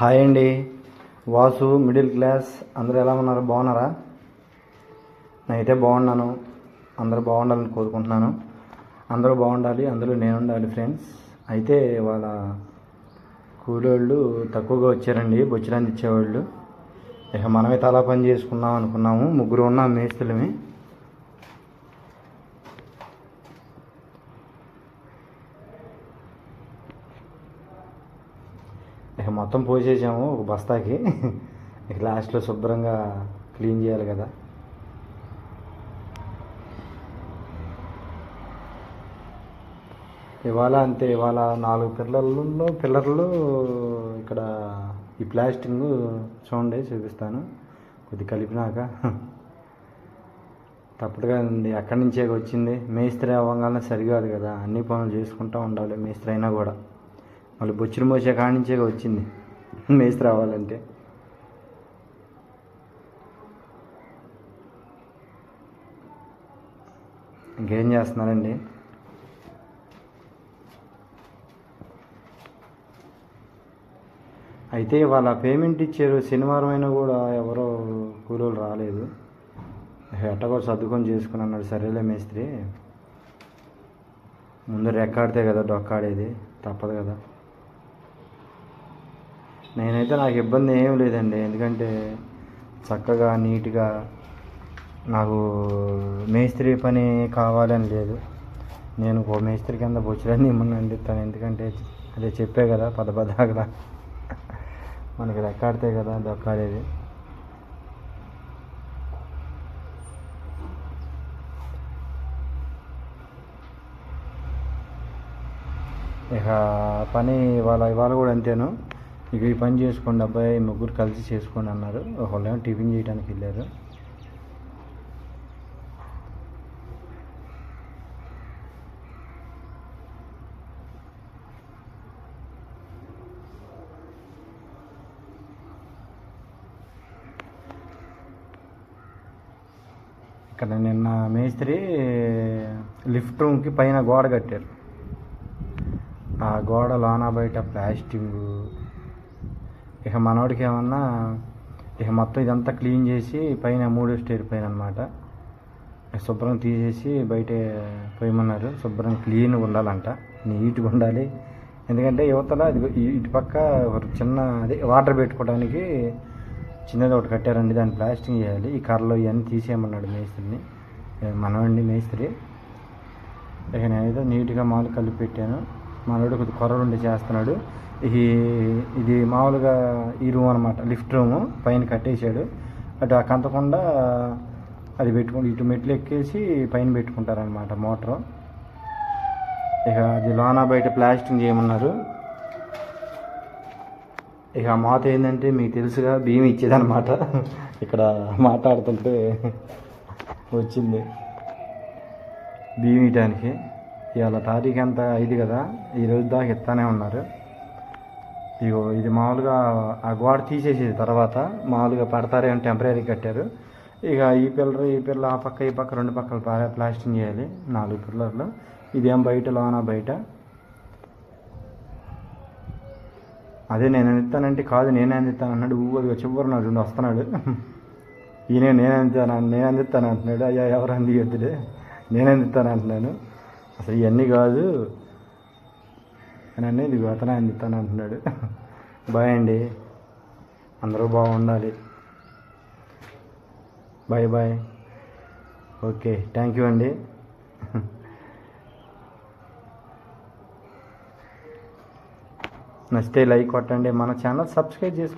Hi అండి. Vasu middle class అందరూ ఎలా ఉన్నారు? బాగున్నారా? నేనైతే బాగున్నాను. అందరూ బాగుండాలని కోరుకుంటున్నాను. అందరూ బాగుండాలి అందరూ నేను ఉండాలి ఫ్రెండ్స్. అయితే వాళ్ళ కూలోళ్ళు తక్కువగా వచ్చారండి బొచ్చడానికి ఇచ్చేవాళ్ళు ఇక మనమే తలా పని చేసుకుందాం అనుకున్నాము. ముగ్గురు ఉన్నాం మేస్తులమే ఇక మొత్తం పోసేసాము ఒక బస్తాకి. ఇక లాస్ట్లో శుభ్రంగా క్లీన్ చేయాలి కదా. ఇవాళ అంతే ఇవాళ నాలుగు పిల్లర్లలో పిల్లర్లు ఇక్కడ ఈ ప్లాస్టింగ్ చూడండి చూపిస్తాను. కొద్ది కలిపినాక. తప్పదుగా ఉంది అక్కడి నుంచే వచ్చింది. మేస్త్రి అవ్వగానే సరికాదు కదా అన్ని పనులు చేసుకుంటూ ఉండాలి మేస్త్రి అయినా కూడా. వాళ్ళు బొచ్చిన మోసే కాడి నుంచే వచ్చింది. మేస్త్రి రావాలంటే. ఇంకేం చేస్తున్నారండి? అయితే వాళ్ళ పేమెంట్ ఇచ్చారు. శనివారం అయినా కూడా ఎవరో కూలీలు రాలేదు. ఎట్టగో సర్దుకొని చేసుకుని అన్నాడు. సరేలే మేస్త్రి. ముందు రెక్కాడితే కదా డొక్కాడేది. తప్పదు కదా. నేనైతే నాకు ఇబ్బంది ఏం లేదండి. ఎందుకంటే చక్కగా నీట్గా నాకు మేస్త్రి పని కావాలని లేదు. నేను ఒక మేస్త్రి కింద బొచ్చులని ఇమ్మనండి తను ఎందుకంటే అదే చెప్పే కదా పద పదాకలా మనకి రెక్కాడితే కదా దొక్కాడేది. ఇక పని ఇవాళ ఇవాళ కూడా అంతేను. ఇక ఈ పని చేసుకోండి అబ్బాయి ముగ్గురు కలిసి చేసుకోండి అన్నారు. ఒకళ్ళేమో టిఫిన్ చేయడానికి వెళ్ళారు. ఇక్కడ నిన్న మేస్త్రి లిఫ్ట్ రూమ్కి పైన గోడ కట్టారు. ఆ గోడ లోన బయట ప్లాస్టింగ్ ఇక మనోడికి ఏమన్నా ఇక మొత్తం ఇదంతా క్లీన్ చేసి పైన మూడో స్టేర్ పైన అనమాట శుభ్రం తీసేసి బయట పోయమన్నారు. శుభ్రం క్లీన్గా ఉండాలంట. నీట్గా ఉండాలి. ఎందుకంటే యువతల అది ఇటు పక్క ఒక చిన్న అదే వాటర్ పెట్టుకోవడానికి చిన్నది ఒకటి కట్టారండి. దాన్ని ప్లాస్టింగ్ చేయాలి. ఈ కర్రలు ఇవన్నీ తీసేయమన్నాడు మేస్త్రిని. మనవండి మేస్త్రి. ఇక నేనైతే నీట్గా మాలు కలిపి పెట్టాను. మనోడు కొద్ది కొర్రలు ఉండి చేస్తున్నాడు. ఈ ఇది మామూలుగా ఈ రూమ్ అనమాట లిఫ్ట్ రూము పైన కట్టేశాడు. అటు ఆ కంతకుండా అది పెట్టుకుని ఇటు మెట్లు ఎక్కేసి పైన పెట్టుకుంటారనమాట మోటారు. ఇక అది లోనా బయట ప్లాస్టింగ్ చేయమన్నారు. ఇక ఆ మాత ఏంటంటే మీకు తెలుసుగా బియ్యం ఇచ్చేదనమాట ఇక్కడ మాట్లాడుతుంటే వచ్చింది. బియ్యం ఇవ్వడానికి ఇవాళ తారీఖు ఎంత? ఐదు కదా. ఈ రోజు దాకా ఇస్తానే ఉన్నారు. ఇగో ఇది మామూలుగా ఆ గోడ తీసేసేది తర్వాత మామూలుగా పడతారే అని టెంపరీ కట్టారు. ఇక ఈ పిల్లలు ఈ పిల్లలు ఆ పక్క ఈ పక్క రెండు పక్కల ప్లాస్టింగ్ చేయాలి నాలుగు పిల్లర్లు. ఇదేం బయట లోన బయట? అదే నేను అందిస్తానంటే కాదు నేనే అందిస్తాను అన్నాడు. ఊ అది చివరి నాడు రెండు వస్తున్నాడు. ఈయన నేను అందిస్తాను నేను అందిస్తాను అంటున్నాడు. అయ్యా ఎవరు అందియొద్దులే? నేను అందిస్తాను అంటున్నాను. అసలు ఇవన్నీ కాదు. అని అనేది అతనే అందిస్తాను అంటున్నాడు. బాయ్ అండి. అందరూ బాగుండాలి. Bye bye. Okay thank you అండి. నచ్చితే లైక్ కొట్టండి మన ఛానల్ సబ్స్క్రైబ్ చేసుకోండి